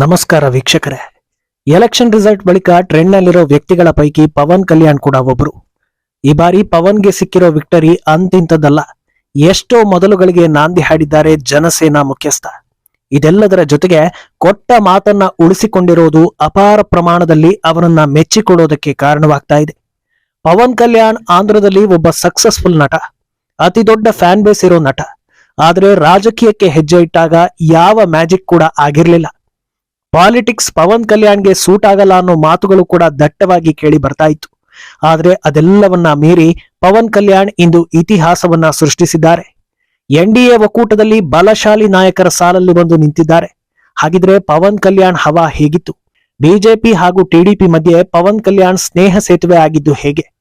ನಮಸ್ಕಾರ ವೀಕ್ಷಕರೇ. Election result ಬಳಿಕ ಟ್ರೆಂಡ್ ನಲ್ಲಿರೋ ವ್ಯಕ್ತಿಗಳ ಪೈಕಿ ಪವನ್ ಕಲ್ಯಾಣ್ ಕೂಡ ಒಬ್ಬರು ಈ ಬಾರಿ ಪವನ್ಗೆ ಸಿಕ್ಕಿರೋ ವಿಕ್ಟರಿ ಅಂತಿಂತದ್ದಲ್ಲ ಎಷ್ಟೋ ಮೊದಲುಗಳಿಗೆ ನಾಂದಿ ಹಾಡಿದ್ದಾರೆ ಜನಸೇನಾ ಮುಖ್ಯಸ್ಥ. ಇದೆಲ್ಲದರ ಜೊತೆಗೆ ಕೊಟ್ಟ ಮಾತನ್ನ ಉಳಿಸಿಕೊಂಡಿರೋದು ಅಪಾರ ಪ್ರಮಾಣದಲ್ಲಿ ಅವರನ್ನ ಮೆಚ್ಚಿಕೊಳ್ಳೋದಕ್ಕೆ ಕಾರಣವಾಗ್ತಾ ಇದೆ. ಪವನ್ ಕಲ್ಯಾಣ್ ಆಂಧ್ರದಲ್ಲಿ ಒಬ್ಬ ಸಕ್ಸಸ್ಫುಲ್ ನಟ. ಅತಿ ದೊಡ್ಡ ಫ್ಯಾನ್ ಬೇಸ್ ಇರೋ ನಟ. ಆದ್ರೆ ರಾಜಕೀಯಕ್ಕೆ ಹೆಜ್ಜೆ ಇಟ್ಟಾಗ ಯಾವ ಮ್ಯಾಜಿಕ್ ಕೂಡ ಆಗಿರ್ಲಿಲ್ಲ. ಪಾಲಿಟಿಕ್ಸ್ ಪವನ್ ಕಲ್ಯಾಣ್ಗೆ ಸೂಟ್ ಆಗಲ್ಲ ಅನ್ನೋ ಮಾತುಗಳು ಕೂಡ ದಟ್ಟವಾಗಿ ಕೇಳಿ ಬರ್ತಾ ಇತ್ತು. ಆದ್ರೆ ಅದೆಲ್ಲವನ್ನ ಮೀರಿ ಪವನ್ ಕಲ್ಯಾಣ್ ಇಂದು ಇತಿಹಾಸವನ್ನ ಸೃಷ್ಟಿಸಿದ್ದಾರೆ. ಎನ್ ಡಿ ಒಕ್ಕೂಟದಲ್ಲಿ ಬಲಶಾಲಿ ನಾಯಕರ ಸಾಲಲ್ಲಿ ಬಂದು ನಿಂತಿದ್ದಾರೆ. ಹಾಗಿದ್ರೆ ಪವನ್ ಕಲ್ಯಾಣ್ ಹವಾ ಹೇಗಿತ್ತು? ಬಿಜೆಪಿ ಹಾಗೂ ಟಿಡಿಪಿ ಮಧ್ಯೆ ಪವನ್ ಕಲ್ಯಾಣ್ ಸ್ನೇಹ ಸೇತುವೆ ಆಗಿದ್ದು ಹೇಗೆ?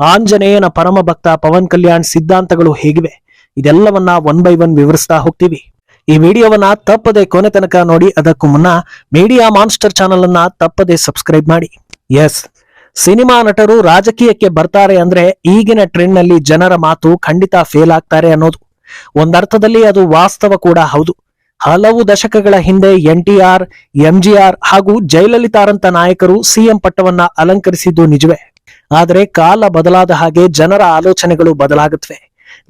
ಆಂಜನೇಯನ ಪರಮ ಭಕ್ತ ಪವನ್ ಕಲ್ಯಾಣ್ ಸಿದ್ಧಾಂತಗಳು ಹೇಗಿವೆ? ಇದೆಲ್ಲವನ್ನ ಒನ್ ಬೈ ಒನ್ ವಿವರಿಸ್ತಾ ಹೋಗ್ತೀವಿ. ಈ ವಿಡಿಯೋವನ್ನ ತಪ್ಪದೆ ಕೊನೆ ತನಕ ನೋಡಿ ಅದಕ್ಕೂ ಮುನ್ನ ಮೀಡಿಯಾ ಮಾನ್ಸ್ಟರ್ ಚಾನಲ್ ಅನ್ನ ತಪ್ಪದೆ ಸಬ್ಸ್ಕ್ರೈಬ್ ಮಾಡಿ. ಎಸ್ ಸಿನಿಮಾ ನಟರು ರಾಜಕೀಯಕ್ಕೆ ಬರ್ತಾರೆ ಅಂದ್ರೆ ಈಗಿನ ಟ್ರೆಂಡ್ನಲ್ಲಿ ಜನರ ಮಾತು ಖಂಡಿತ ಫೇಲ್ ಆಗ್ತಾರೆ ಅನ್ನೋದು. ಒಂದರ್ಥದಲ್ಲಿ ಅದು ವಾಸ್ತವ ಕೂಡ ಹೌದು. ಹಲವು ದಶಕಗಳ ಹಿಂದೆ ಎನ್ ಟಿ ಆರ್ ಎಂಜಿಆರ್ ಹಾಗೂ ಜಯಲಲಿತಾರಂತ ನಾಯಕರು ಸಿಎಂ ಪಟ್ಟವನ್ನ ಅಲಂಕರಿಸಿದ್ದು ನಿಜವೇ. ಆದರೆ ಕಾಲ ಬದಲಾದ ಹಾಗೆ ಜನರ ಆಲೋಚನೆಗಳು ಬದಲಾಗುತ್ತವೆ.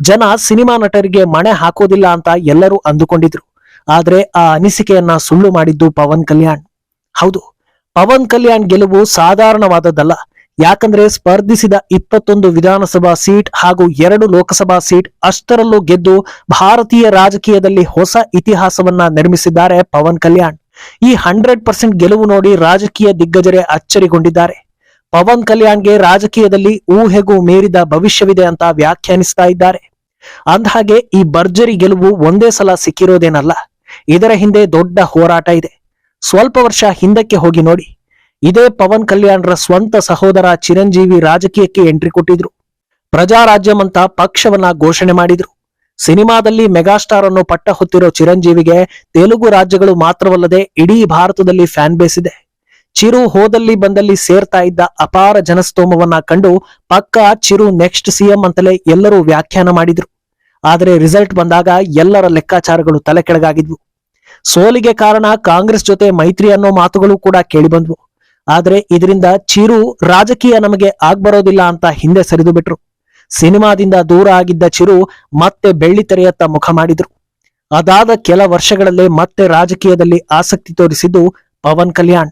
ಜನ ಸಿನಿಮಾ ನಟರಿಗೆ ಮಣೆ ಹಾಕೋದಿಲ್ಲ ಅಂತ ಎಲ್ಲರೂ ಅಂದುಕೊಂಡಿದ್ರು. ಆದ್ರೆ ಆ ಅನಿಸಿಕೆಯನ್ನ ಸುಳ್ಳು ಮಾಡಿದ್ದು ಪವನ್ ಕಲ್ಯಾಣ್. ಹೌದು, ಪವನ್ ಕಲ್ಯಾಣ್ ಗೆಲುವು ಸಾಧಾರಣವಾದದ್ದಲ್ಲ. ಯಾಕಂದ್ರೆ ಸ್ಪರ್ಧಿಸಿದ ಇಪ್ಪತ್ತೊಂದು ವಿಧಾನಸಭಾ ಸೀಟ್ ಹಾಗೂ ಎರಡು ಲೋಕಸಭಾ ಸೀಟ್ ಅಷ್ಟರಲ್ಲೂ ಗೆದ್ದು ಭಾರತೀಯ ರಾಜಕೀಯದಲ್ಲಿ ಹೊಸ ಇತಿಹಾಸವನ್ನ ನಿರ್ಮಿಸಿದ್ದಾರೆ ಪವನ್ ಕಲ್ಯಾಣ್. ಈ ಹಂಡ್ರೆಡ್ ಪರ್ಸೆಂಟ್ ಗೆಲುವು ನೋಡಿ ರಾಜಕೀಯ ದಿಗ್ಗಜರೇ ಅಚ್ಚರಿಗೊಂಡಿದ್ದಾರೆ. ಪವನ್ ಕಲ್ಯಾಣ್ಗೆ ರಾಜಕೀಯದಲ್ಲಿ ಊಹೆಗೂ ಮೀರಿದ ಭವಿಷ್ಯವಿದೆ ಅಂತ ವ್ಯಾಖ್ಯಾನಿಸ್ತಾ ಇದ್ದಾರೆ. ಅಂದಹಾಗೆ ಈ ಭರ್ಜರಿ ಗೆಲುವು ಒಂದೇ ಸಲ ಸಿಕ್ಕಿರೋದೇನಲ್ಲ, ಇದರ ಹಿಂದೆ ದೊಡ್ಡ ಹೋರಾಟ ಇದೆ. ಸ್ವಲ್ಪ ವರ್ಷ ಹಿಂದಕ್ಕೆ ಹೋಗಿ ನೋಡಿ. ಇದೇ ಪವನ್ ಕಲ್ಯಾಣ್ರ ಸ್ವಂತ ಸಹೋದರ ಚಿರಂಜೀವಿ ರಾಜಕೀಯಕ್ಕೆ ಎಂಟ್ರಿ ಕೊಟ್ಟಿದ್ರು. ಪ್ರಜಾರಾಜ್ಯಂ ಅಂತ ಪಕ್ಷವನ್ನ ಘೋಷಣೆ ಮಾಡಿದ್ರು. ಸಿನಿಮಾದಲ್ಲಿ ಮೆಗಾಸ್ಟಾರ್ ಅನ್ನು ಪಟ್ಟ ಹೊತ್ತಿರೋ ಚಿರಂಜೀವಿಗೆ ತೆಲುಗು ರಾಜ್ಯಗಳು ಮಾತ್ರವಲ್ಲದೆ ಇಡೀ ಭಾರತದಲ್ಲಿ ಫ್ಯಾನ್ ಬೇಸ್ ಇದೆ. ಚಿರು ಹೋದಲ್ಲಿ ಬಂದಲ್ಲಿ ಸೇರ್ತಾ ಇದ್ದ ಅಪಾರ ಜನಸ್ತೋಮವನ್ನ ಕಂಡು ಪಕ್ಕ ಚಿರು ನೆಕ್ಸ್ಟ್ ಸಿಎಂ ಅಂತಲೇ ಎಲ್ಲರೂ ವ್ಯಾಖ್ಯಾನ ಮಾಡಿದ್ರು. ಆದರೆ ರಿಸಲ್ಟ್ ಬಂದಾಗ ಎಲ್ಲರ ಲೆಕ್ಕಾಚಾರಗಳು ತಲೆ ಕೆಳಗಾಗಿದ್ವು. ಸೋಲಿಗೆ ಕಾರಣ ಕಾಂಗ್ರೆಸ್ ಜೊತೆ ಮೈತ್ರಿ ಅನ್ನೋ ಮಾತುಗಳು ಕೂಡ ಕೇಳಿಬಂದ್ವು. ಆದರೆ ಇದರಿಂದ ಚಿರು ರಾಜಕೀಯ ನಮಗೆ ಆಗ್ಬರೋದಿಲ್ಲ ಅಂತ ಹಿಂದೆ ಸರಿದು ಬಿಟ್ರು. ಸಿನಿಮಾದಿಂದ ದೂರ ಆಗಿದ್ದ ಚಿರು ಮತ್ತೆ ಬೆಳ್ಳಿತೆರೆಯತ್ತ ಮುಖ ಮಾಡಿದ್ರು. ಅದಾದ ಕೆಲ ವರ್ಷಗಳಲ್ಲೇ ಮತ್ತೆ ರಾಜಕೀಯದಲ್ಲಿ ಆಸಕ್ತಿ ತೋರಿಸಿದ್ದು ಪವನ್ ಕಲ್ಯಾಣ್.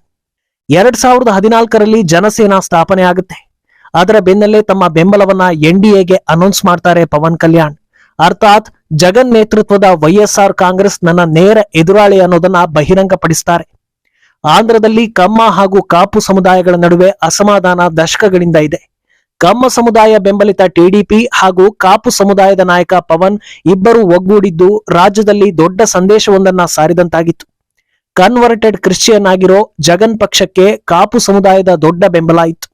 ಎರಡ್ ಸಾವಿರದ ಹದಿನಾಲ್ಕರಲ್ಲಿ ಜನಸೇನಾ ಸ್ಥಾಪನೆ ಆಗುತ್ತೆ. ಅದರ ಬೆನ್ನಲ್ಲೇ ತಮ್ಮ ಬೆಂಬಲವನ್ನ ಎನ್ ಡಿ ಎಗೆ ಅನೌನ್ಸ್ ಮಾಡ್ತಾರೆ ಪವನ್ ಕಲ್ಯಾಣ್. ಅರ್ಥಾತ್ ಜಗನ್ ನೇತೃತ್ವದ ವೈಎಸ್ಆರ್ ಕಾಂಗ್ರೆಸ್ ನನ್ನ ನೇರ ಎದುರಾಳಿ ಅನ್ನೋದನ್ನ ಬಹಿರಂಗಪಡಿಸ್ತಾರೆ. ಆಂಧ್ರದಲ್ಲಿ ಕಮ್ಮ ಹಾಗೂ ಕಾಪು ಸಮುದಾಯಗಳ ನಡುವೆ ಅಸಮಾಧಾನ ದಶಕಗಳಿಂದ ಇದೆ. ಕಮ್ಮ ಸಮುದಾಯ ಬೆಂಬಲಿತ ಟಿಡಿಪಿ ಹಾಗೂ ಕಾಪು ಸಮುದಾಯದ ನಾಯಕ ಪವನ್ ಇಬ್ಬರು ಒಗ್ಗೂಡಿದ್ದು ರಾಜ್ಯದಲ್ಲಿ ದೊಡ್ಡ ಸಂದೇಶವೊಂದನ್ನ ಸಾರಿದಂತಾಗಿತ್ತು. ಕನ್ವರ್ಟೆಡ್ ಕ್ರಿಶ್ಚಿಯನ್ ಆಗಿರೋ ಜಗನ್ ಪಕ್ಷಕ್ಕೆ ಕಾಪು ಸಮುದಾಯದ ದೊಡ್ಡ ಬೆಂಬಲ ಇತ್ತು.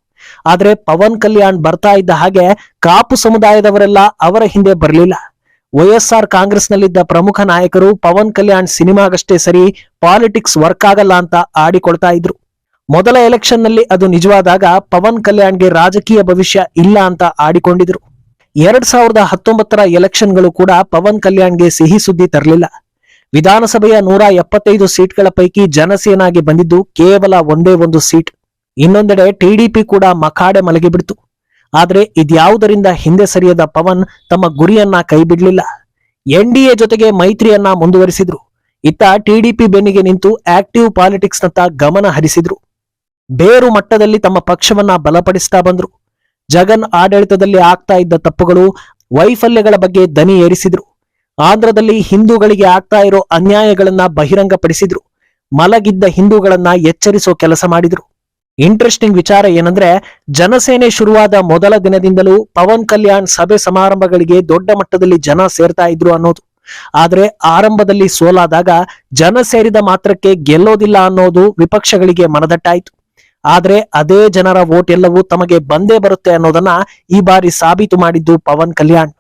ಆದ್ರೆ ಪವನ್ ಕಲ್ಯಾಣ್ ಬರ್ತಾ ಇದ್ದ ಹಾಗೆ ಕಾಪು ಸಮುದಾಯದವರೆಲ್ಲ ಅವರ ಹಿಂದೆ ಬರಲಿಲ್ಲ. ವೈಎಸ್ಆರ್ ಕಾಂಗ್ರೆಸ್ನಲ್ಲಿದ್ದ ಪ್ರಮುಖ ನಾಯಕರು ಪವನ್ ಕಲ್ಯಾಣ್ ಸಿನಿಮಾಗಷ್ಟೇ ಸರಿ ಪಾಲಿಟಿಕ್ಸ್ ವರ್ಕ್ ಆಗಲ್ಲ ಅಂತ ಆಡಿಕೊಳ್ತಾ ಇದ್ರು. ಮೊದಲ ಎಲೆಕ್ಷನ್ನಲ್ಲಿ ಅದು ನಿಜವಾದಾಗ ಪವನ್ ಕಲ್ಯಾಣ್ಗೆ ರಾಜಕೀಯ ಭವಿಷ್ಯ ಇಲ್ಲ ಅಂತ ಆಡಿಕೊಂಡಿದ್ರು. ಎರಡ್ ಸಾವಿರದ ಹತ್ತೊಂಬತ್ತರ ಎಲೆಕ್ಷನ್ಗಳು ಕೂಡ ಪವನ್ ಕಲ್ಯಾಣ್ಗೆ ಸಿಹಿ ಸುದ್ದಿ ತರಲಿಲ್ಲ. ವಿಧಾನಸಭೆಯ ನೂರ ಎಪ್ಪತ್ತೈದು ಸೀಟ್ಗಳ ಪೈಕಿ ಜನಸೇನಾಗೆ ಬಂದಿದ್ದು ಕೇವಲ ಒಂದೇ ಒಂದು ಸೀಟ್. ಇನ್ನೊಂದೆಡೆ ಟಿಡಿಪಿ ಕೂಡ ಮಕಾಡೆ ಮಲಗಿಬಿಡ್ತು. ಆದರೆ ಇದ್ಯಾವುದರಿಂದ ಹಿಂದೆ ಸರಿಯದ ಪವನ್ ತಮ್ಮ ಗುರಿಯನ್ನ ಕೈಬಿಡಲಿಲ್ಲ. ಎನ್ಡಿಎ ಜೊತೆಗೆ ಮೈತ್ರಿಯನ್ನ ಮುಂದುವರಿಸಿದ್ರು. ಇತ್ತ ಟಿಡಿಪಿ ಬೆನ್ನಿಗೆ ನಿಂತು ಆಕ್ಟಿವ್ ಪಾಲಿಟಿಕ್ಸ್ನತ್ತ ಗಮನ ಹರಿಸಿದ್ರು. ಬೇರು ಮಟ್ಟದಲ್ಲಿ ತಮ್ಮ ಪಕ್ಷವನ್ನ ಬಲಪಡಿಸ್ತಾ ಬಂದ್ರು. ಜಗನ್ ಆಡಳಿತದಲ್ಲಿ ಆಗ್ತಾ ಇದ್ದ ತಪ್ಪುಗಳು ವೈಫಲ್ಯಗಳ ಬಗ್ಗೆ ದನಿ ಏರಿಸಿದ್ರು. ಆಂಧ್ರದಲ್ಲಿ ಹಿಂದೂಗಳಿಗೆ ಆಗ್ತಾ ಇರೋ ಅನ್ಯಾಯಗಳನ್ನ ಬಹಿರಂಗಪಡಿಸಿದ್ರು. ಮಲಗಿದ್ದ ಹಿಂದೂಗಳನ್ನ ಎಚ್ಚರಿಸೋ ಕೆಲಸ ಮಾಡಿದ್ರು. ಇಂಟ್ರೆಸ್ಟಿಂಗ್ ವಿಚಾರ ಏನಂದ್ರೆ, ಜನಸೇನೆ ಶುರುವಾದ ಮೊದಲ ದಿನದಿಂದಲೂ ಪವನ್ ಕಲ್ಯಾಣ್ ಸಭೆ ಸಮಾರಂಭಗಳಿಗೆ ದೊಡ್ಡ ಮಟ್ಟದಲ್ಲಿ ಜನ ಸೇರ್ತಾ ಇದ್ರು ಅನ್ನೋದು. ಆದ್ರೆ ಆರಂಭದಲ್ಲಿ ಸೋಲಾದಾಗ ಜನ ಸೇರಿದ ಮಾತ್ರಕ್ಕೆ ಗೆಲ್ಲೋದಿಲ್ಲ ಅನ್ನೋದು ವಿಪಕ್ಷಗಳಿಗೆ ಮನದಟ್ಟಾಯಿತು. ಆದ್ರೆ ಅದೇ ಜನರ ವೋಟ್ ಎಲ್ಲವೂ ತಮಗೆ ಬಂದೇ ಬರುತ್ತೆ ಅನ್ನೋದನ್ನ ಈ ಬಾರಿ ಸಾಬೀತು ಮಾಡಿದ್ದು ಪವನ್ ಕಲ್ಯಾಣ್.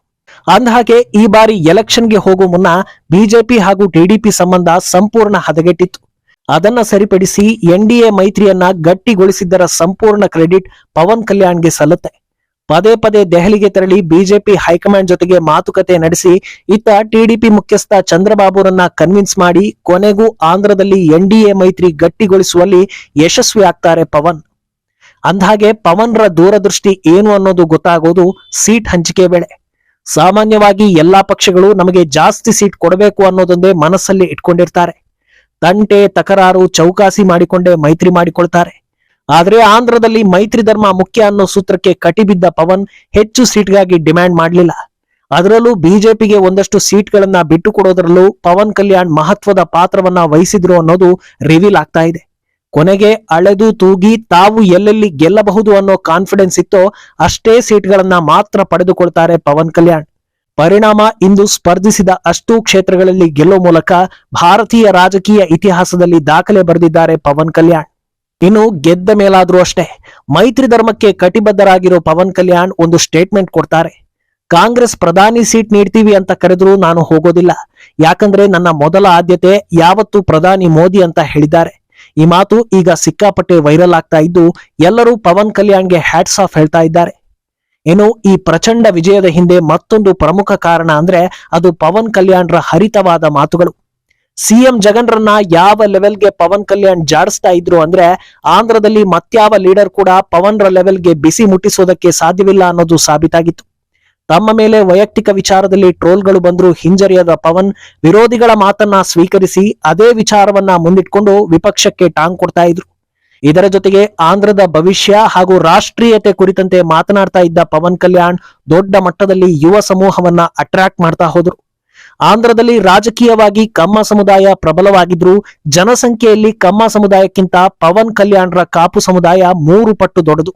ಅಂದಹಾಗೆ ಈ ಬಾರಿ ಎಲೆಕ್ಷನ್ಗೆ ಹೋಗುವ ಮುನ್ನ ಬಿಜೆಪಿ ಹಾಗೂ ಟಿಡಿಪಿ ಸಂಬಂಧ ಸಂಪೂರ್ಣ ಹದಗೆಟ್ಟಿತ್ತು. ಅದನ್ನ ಸರಿಪಡಿಸಿ ಎನ್ಡಿಎ ಮೈತ್ರಿಯನ್ನ ಗಟ್ಟಿಗೊಳಿಸಿದ್ದರ ಸಂಪೂರ್ಣ ಕ್ರೆಡಿಟ್ ಪವನ್ ಕಲ್ಯಾಣ್ಗೆ ಸಲ್ಲುತ್ತೆ. ಪದೇ ಪದೇ ದೆಹಲಿಗೆ ತೆರಳಿ ಬಿಜೆಪಿ ಹೈಕಮಾಂಡ್ ಜೊತೆಗೆ ಮಾತುಕತೆ ನಡೆಸಿ ಇತ್ತ ಟಿಡಿಪಿ ಮುಖ್ಯಸ್ಥ ಚಂದ್ರಬಾಬುರನ್ನ ಕನ್ವಿನ್ಸ್ ಮಾಡಿ ಕೊನೆಗೂ ಆಂಧ್ರದಲ್ಲಿ ಎನ್ಡಿಎ ಮೈತ್ರಿ ಗಟ್ಟಿಗೊಳಿಸುವಲ್ಲಿ ಯಶಸ್ವಿ ಆಗ್ತಾರೆ ಪವನ್. ಅಂದ್ಹಾಗೆ ಪವನ್ರ ದೂರದೃಷ್ಟಿ ಏನು ಅನ್ನೋದು ಗೊತ್ತಾಗೋದು ಸೀಟ್ ಹಂಚಿಕೆ ವೇಳೆ. ಸಾಮಾನ್ಯವಾಗಿ ಎಲ್ಲಾ ಪಕ್ಷಗಳು ನಮಗೆ ಜಾಸ್ತಿ ಸೀಟ್ ಕೊಡಬೇಕು ಅನ್ನೋದೊಂದೇ ಮನಸ್ಸಲ್ಲಿ ಇಟ್ಕೊಂಡಿರ್ತಾರೆ. ತಂಟೆ, ತಕರಾರು, ಚೌಕಾಸಿ ಮಾಡಿಕೊಂಡೇ ಮೈತ್ರಿ ಮಾಡಿಕೊಳ್ತಾರೆ. ಆದರೆ ಆಂಧ್ರದಲ್ಲಿ ಮೈತ್ರಿ ಧರ್ಮ ಮುಖ್ಯ ಅನ್ನೋ ಸೂತ್ರಕ್ಕೆ ಕಟಿಬಿದ್ದ ಪವನ್ ಹೆಚ್ಚು ಸೀಟ್ಗಾಗಿ ಡಿಮ್ಯಾಂಡ್ ಮಾಡಲಿಲ್ಲ. ಅದರಲ್ಲೂ ಬಿಜೆಪಿಗೆ ಒಂದಷ್ಟು ಸೀಟ್ಗಳನ್ನ ಬಿಟ್ಟು ಕೊಡೋದ್ರಲ್ಲೂ ಪವನ್ ಕಲ್ಯಾಣ್ ಮಹತ್ವದ ಪಾತ್ರವನ್ನ ವಹಿಸಿದ್ರು ಅನ್ನೋದು ರಿವೀಲ್ ಆಗ್ತಾ ಇದೆ. ಕೊನೆಗೆ ಅಳೆದು ತೂಗಿ ತಾವು ಎಲ್ಲೆಲ್ಲಿ ಗೆಲ್ಲಬಹುದು ಅನ್ನೋ ಕಾನ್ಫಿಡೆನ್ಸ್ ಇತ್ತೋ ಅಷ್ಟೇ ಸೀಟ್ಗಳನ್ನ ಮಾತ್ರ ಪಡೆದುಕೊಳ್ತಾರೆ ಪವನ್ ಕಲ್ಯಾಣ್. ಪರಿಣಾಮ ಇಂದು ಸ್ಪರ್ಧಿಸಿದ ಅಷ್ಟೂ ಕ್ಷೇತ್ರಗಳಲ್ಲಿ ಗೆಲ್ಲೋ ಮೂಲಕ ಭಾರತೀಯ ರಾಜಕೀಯ ಇತಿಹಾಸದಲ್ಲಿ ದಾಖಲೆ ಬರೆದಿದ್ದಾರೆ ಪವನ್ ಕಲ್ಯಾಣ್. ಇನ್ನು ಗೆದ್ದ ಮೇಲಾದರೂ ಅಷ್ಟೇ, ಮೈತ್ರಿ ಧರ್ಮಕ್ಕೆ ಕಟಿಬದ್ಧರಾಗಿರೋ ಪವನ್ ಕಲ್ಯಾಣ್ ಒಂದು ಸ್ಟೇಟ್ಮೆಂಟ್ ಕೊಡ್ತಾರೆ. ಕಾಂಗ್ರೆಸ್ ಪ್ರಧಾನಿ ಸೀಟ್ ನೀಡ್ತೀವಿ ಅಂತ ಕರೆದರೂ ನಾನು ಹೋಗೋದಿಲ್ಲ, ಯಾಕಂದ್ರೆ ನನ್ನ ಮೊದಲ ಆದ್ಯತೆ ಯಾವತ್ತು ಪ್ರಧಾನಿ ಮೋದಿ ಅಂತ ಹೇಳಿದ್ದಾರೆ. ಈ ಮಾತು ಈಗ ಸಿಕ್ಕಾಪಟ್ಟೆ ವೈರಲ್ ಆಗ್ತಾ ಇದ್ದು ಎಲ್ಲರೂ ಪವನ್ ಕಲ್ಯಾಣ್ಗೆ ಹ್ಯಾಟ್ಸ್ ಆಫ್ ಹೇಳ್ತಾ ಇದ್ದಾರೆ. ಏನು, ಈ ಪ್ರಚಂಡ ವಿಜಯದ ಹಿಂದೆ ಮತ್ತೊಂದು ಪ್ರಮುಖ ಕಾರಣ ಅಂದ್ರೆ ಅದು ಪವನ್ ಕಲ್ಯಾಣ್ರ ಹರಿತವಾದ ಮಾತುಗಳು. ಸಿಎಂ ಜಗನ್ರನ್ನ ಯಾವ ಲೆವೆಲ್ಗೆ ಪವನ್ ಕಲ್ಯಾಣ್ ಜಾಡಿಸ್ತಾ ಇದ್ರು ಅಂದ್ರೆ ಆಂಧ್ರದಲ್ಲಿ ಮತ್ಯಾವ ಲೀಡರ್ ಕೂಡ ಪವನ್ರ ಲೆವೆಲ್ಗೆ ಬಿಸಿ ಮುಟ್ಟಿಸೋದಕ್ಕೆ ಸಾಧ್ಯವಿಲ್ಲ ಅನ್ನೋದು ಸಾಬೀತಾಗಿತ್ತು. ತಮ್ಮ ಮೇಲೆ ವೈಯಕ್ತಿಕ ವಿಚಾರದಲ್ಲಿ ಟ್ರೋಲ್ಗಳು ಬಂದರೂ ಹಿಂಜರಿಯದ ಪವನ್ ವಿರೋಧಿಗಳ ಮಾತನ್ನ ಸ್ವೀಕರಿಸಿ ಅದೇ ವಿಚಾರವನ್ನ ಮುಂದಿಟ್ಕೊಂಡು ವಿಪಕ್ಷಕ್ಕೆ ಟಾಂಗ್ ಕೊಡ್ತಾ ಇದ್ರು. ಇದರ ಜೊತೆಗೆ ಆಂಧ್ರದ ಭವಿಷ್ಯ ಹಾಗೂ ರಾಷ್ಟ್ರೀಯತೆ ಕುರಿತಂತೆ ಮಾತನಾಡ್ತಾ ಇದ್ದ ಪವನ್ ಕಲ್ಯಾಣ್ ದೊಡ್ಡ ಮಟ್ಟದಲ್ಲಿ ಯುವ ಸಮೂಹವನ್ನ ಅಟ್ರಾಕ್ಟ್ ಮಾಡ್ತಾ ಹೋದ್ರು. ಆಂಧ್ರದಲ್ಲಿ ರಾಜಕೀಯವಾಗಿ ಕಮ್ಮ ಸಮುದಾಯ ಪ್ರಬಲವಾಗಿದ್ರು ಜನಸಂಖ್ಯೆಯಲ್ಲಿ ಕಮ್ಮ ಸಮುದಾಯಕ್ಕಿಂತ ಪವನ್ ಕಲ್ಯಾಣ್ರ ಕಾಪು ಸಮುದಾಯ ಮೂರು ಪಟ್ಟು ದೊಡ್ಡದು.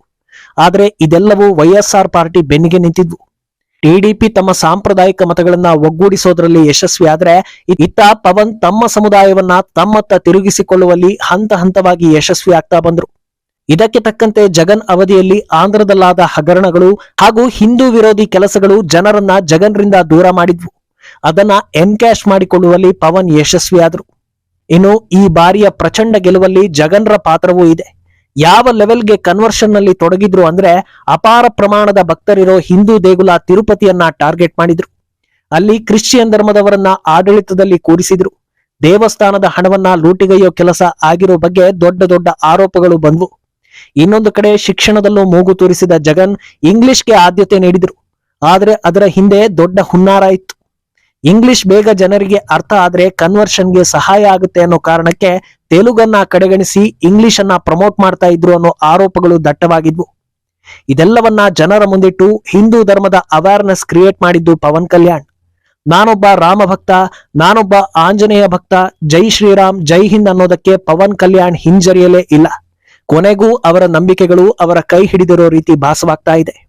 ಆದರೆ ಇದೆಲ್ಲವೂ ವೈಎಸ್ಆರ್ ಪಾರ್ಟಿ ಬೆನ್ನಿಗೆ ನಿಂತಿದ್ವು. ಟಿಡಿಪಿ ತಮ್ಮ ಸಾಂಪ್ರದಾಯಿಕ ಮತಗಳನ್ನ ಒಗ್ಗೂಡಿಸೋದ್ರಲ್ಲಿ ಯಶಸ್ವಿಯಾದ್ರೆ ಇತ್ತ ಪವನ್ ತಮ್ಮ ಸಮುದಾಯವನ್ನ ತಮ್ಮತ್ತ ತಿರುಗಿಸಿಕೊಳ್ಳುವಲ್ಲಿ ಹಂತ ಹಂತವಾಗಿ ಯಶಸ್ವಿ ಆಗ್ತಾ ಬಂದ್ರು. ಇದಕ್ಕೆ ತಕ್ಕಂತೆ ಜಗನ್ ಅವಧಿಯಲ್ಲಿ ಆಂಧ್ರದಲ್ಲಾದ ಹಗರಣಗಳು ಹಾಗೂ ಹಿಂದೂ ವಿರೋಧಿ ಕೆಲಸಗಳು ಜನರನ್ನ ಜಗನ್ರಿಂದ ದೂರ ಮಾಡಿದ್ವು. ಅದನ್ನ ಎನ್ಕ್ಯಾಶ್ ಮಾಡಿಕೊಳ್ಳುವಲ್ಲಿ ಪವನ್ ಯಶಸ್ವಿಯಾದ್ರು. ಇನ್ನು ಈ ಬಾರಿಯ ಪ್ರಚಂಡ ಗೆಲುವಲ್ಲಿ ಜಗನ್ರ ಪಾತ್ರವೂ ಇದೆ. ಯಾವ ಲೆವೆಲ್ಗೆ ಕನ್ವರ್ಷನ್ನಲ್ಲಿ ತೊಡಗಿದ್ರು ಅಂದ್ರೆ ಅಪಾರ ಪ್ರಮಾಣದ ಭಕ್ತರಿರೋ ಹಿಂದೂ ದೇಗುಲ ತಿರುಪತಿಯನ್ನ ಟಾರ್ಗೆಟ್ ಮಾಡಿದ್ರು. ಅಲ್ಲಿ ಕ್ರಿಶ್ಚಿಯನ್ ಧರ್ಮದವರನ್ನ ಆಡಳಿತದಲ್ಲಿ ಕೂರಿಸಿದ್ರು. ದೇವಸ್ಥಾನದ ಹಣವನ್ನ ಲೂಟಿಗೈಯೋ ಕೆಲಸ ಆಗಿರೋ ಬಗ್ಗೆ ದೊಡ್ಡ ದೊಡ್ಡ ಆರೋಪಗಳು ಬಂದ್ವು. ಇನ್ನೊಂದು ಕಡೆ ಶಿಕ್ಷಣದಲ್ಲೂ ಮೂಗು ತೂರಿಸಿದ ಜಗನ್ ಇಂಗ್ಲಿಷ್ಗೆ ಆದ್ಯತೆ ನೀಡಿದ್ರು. ಆದ್ರೆ ಅದರ ಹಿಂದೆ ದೊಡ್ಡ ಹುನ್ನಾರ ಇತ್ತು. ಇಂಗ್ಲಿಷ್ ಬೇಗ ಜನರಿಗೆ ಅರ್ಥ ಆದ್ರೆ ಕನ್ವರ್ಷನ್ಗೆ ಸಹಾಯ ಆಗುತ್ತೆ ಅನ್ನೋ ಕಾರಣಕ್ಕೆ ತೆಲುಗನ್ನ ಕಡೆಗಣಿಸಿ ಇಂಗ್ಲಿಷ್ ಅನ್ನ ಪ್ರಮೋಟ್ ಮಾಡ್ತಾ ಇದ್ರು ಅನ್ನೋ ಆರೋಪಗಳು ದಟ್ಟವಾಗಿದ್ವು. ಇದೆಲ್ಲವನ್ನ ಜನರ ಮುಂದಿಟ್ಟು ಹಿಂದೂ ಧರ್ಮದ ಅವೇರ್ನೆಸ್ ಕ್ರಿಯೇಟ್ ಮಾಡಿದ್ದು ಪವನ್ ಕಲ್ಯಾಣ್. ನಾನೊಬ್ಬ ರಾಮ ಭಕ್ತ ನಾನೊಬ್ಬ ಆಂಜನೇಯ ಭಕ್ತ, ಜೈ ಶ್ರೀರಾಮ್, ಜೈ ಹಿಂದ್ ಅನ್ನೋದಕ್ಕೆ ಪವನ್ ಕಲ್ಯಾಣ್ ಹಿಂಜರಿಯಲೇ ಇಲ್ಲ. ಕೊನೆಗೂ ಅವರ ನಂಬಿಕೆಗಳು ಅವರ ಕೈ ಹಿಡಿದಿರೋ ರೀತಿ ಭಾಸವಾಗ್ತಾ ಇದೆ.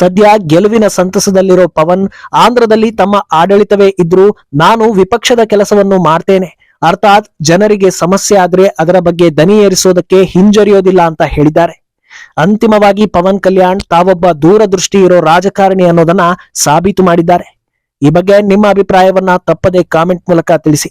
ಸದ್ಯ ಗೆಲುವಿನ ಸಂತಸದಲ್ಲಿರೋ ಪವನ್ ಆಂಧ್ರದಲ್ಲಿ ತಮ್ಮ ಆಡಳಿತವೇ ಇದ್ರೂ ನಾನು ವಿಪಕ್ಷದ ಕೆಲಸವನ್ನು ಮಾಡ್ತೇನೆ. ಅರ್ಥಾತ್ ಜನರಿಗೆ ಸಮಸ್ಯೆ ಆದ್ರೆ ಅದರ ಬಗ್ಗೆ ದನಿ ಏರಿಸೋದಕ್ಕೆ ಹಿಂಜರಿಯೋದಿಲ್ಲ ಅಂತ ಹೇಳಿದ್ದಾರೆ. ಅಂತಿಮವಾಗಿ ಪವನ್ ಕಲ್ಯಾಣ್ ತಾವೊಬ್ಬ ದೂರದೃಷ್ಟಿ ಇರೋ ರಾಜಕಾರಣಿ ಅನ್ನೋದನ್ನ ಸಾಬೀತು ಮಾಡಿದ್ದಾರೆ. ಈ ಬಗ್ಗೆ ನಿಮ್ಮ ಅಭಿಪ್ರಾಯವನ್ನ ತಪ್ಪದೆ ಕಾಮೆಂಟ್ ಮೂಲಕ ತಿಳಿಸಿ.